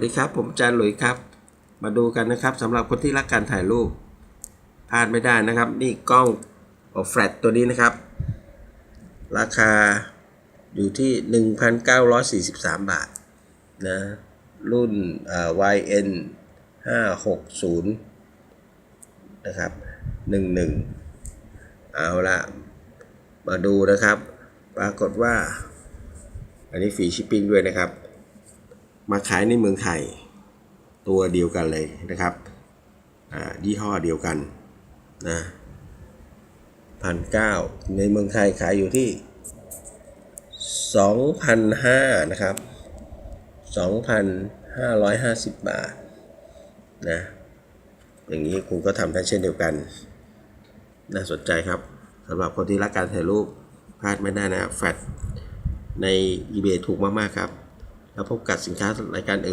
สวัสดีครับ ผมอาจารย์หลุยครับ มาดูกันนะครับสำหรับคนที่รักการถ่ายรูปพลาดไม่ได้นะครับ นี่กล้องแฟลตตัวนี้นะครับ ราคาอยู่ที่ 1,943 บาทนะรุ่น YN 560 นะครับ 11 เอาละมาดูนะครับ ปรากฏว่า อันนี้ฟรีชิปปิ้งด้วยนะครับ มาขายในเมืองไทย ตัวเดียวกันเลยนะครับยี่ห้อเดียวกันนะพันเก้าในเมืองไทยขายอยู่ที่สองพันห้านะครับสองพันห้าร้อยห้าสิบบาทนะอย่างนี้คุณก็ทำได้เช่นเดียวกัน น่าสนใจครับสำหรับคนที่รักการถ่ายรูปพลาดไม่ได้นะแฟลตใน eBay ถูกมาก ๆ ครับ แล้วพบกับสินค้ารายการอื่น